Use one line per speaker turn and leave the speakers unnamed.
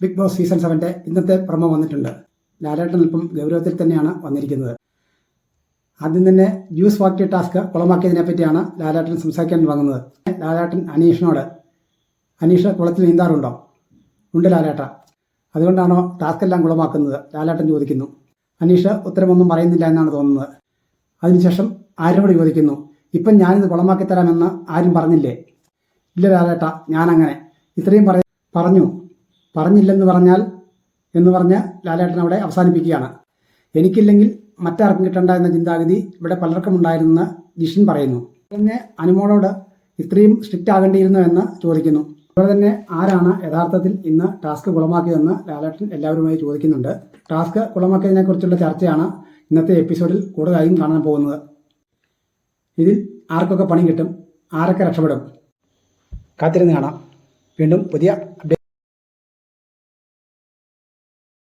Big boss season സെവന്റെ ഇന്നത്തെ promo വന്നിട്ടുണ്ട്. ലാലേട്ടൻ അല്പം ഗൗരവത്തിൽ തന്നെയാണ് വന്നിരിക്കുന്നത്. ആദ്യം തന്നെ ജ്യൂസ് ഫാക്ടറി ടാസ്ക് കുളമാക്കിയതിനെ പറ്റിയാണ് ലാലേട്ടൻ സംസാരിക്കാൻ വാങ്ങുന്നത് ലാലേട്ടൻ അനീഷിനോട് അനീഷ് കുളത്തിൽ നീന്താറുണ്ടോ? ഉണ്ട് ലാലേട്ട. അതുകൊണ്ടാണോ ടാസ്ക് എല്ലാം കുളമാക്കുന്നത്? ലാലേട്ടൻ ചോദിക്കുന്നു. അനീഷ് ഉത്തരമൊന്നും പറയുന്നില്ല എന്നാണ് തോന്നുന്നത്. അതിനുശേഷം ആരോട് ചോദിക്കുന്നു? ഇപ്പം ഞാനിത് കുളമാക്കി തരാമെന്ന് ആരും പറഞ്ഞില്ലേ? ഇല്ല ലാലേട്ട ഞാനങ്ങനെ. ഇത്രയും പറ പറഞ്ഞു. പറഞ്ഞില്ലെന്ന് പറഞ്ഞാൽ എന്ന് പറഞ്ഞ് ലാലേട്ടൻ അവിടെ അവസാനിപ്പിക്കുകയാണ്. എനിക്കില്ലെങ്കിൽ മറ്റാർക്കും കിട്ടണ്ട എന്ന ചിന്താഗതി ഇവിടെ പലർക്കും ഉണ്ടായിരുന്നെന്ന് ജിഷിൻ പറയുന്നു. തന്നെ അനുമോളോട് ഇത്രയും സ്ട്രിക്റ്റ് ആകേണ്ടിയിരുന്നു എന്ന് ചോദിക്കുന്നു. അതുപോലെ തന്നെ ആരാണ് യഥാർത്ഥത്തിൽ ഇന്ന് ടാസ്ക് കുളമാക്കിയതെന്ന് ലാലേട്ടൻ എല്ലാവരുമായി ചോദിക്കുന്നുണ്ട്. ടാസ്ക് കുളമാക്കിയതിനെ കുറിച്ചുള്ള ചർച്ചയാണ് ഇന്നത്തെ എപ്പിസോഡിൽ കൂടുതലായും കാണാൻ പോകുന്നത്. ഇതിൽ ആർക്കൊക്കെ പണി കിട്ടും? ആരൊക്കെ രക്ഷപ്പെടും? കാത്തിരുന്ന് കാണാം. വീണ്ടും പുതിയ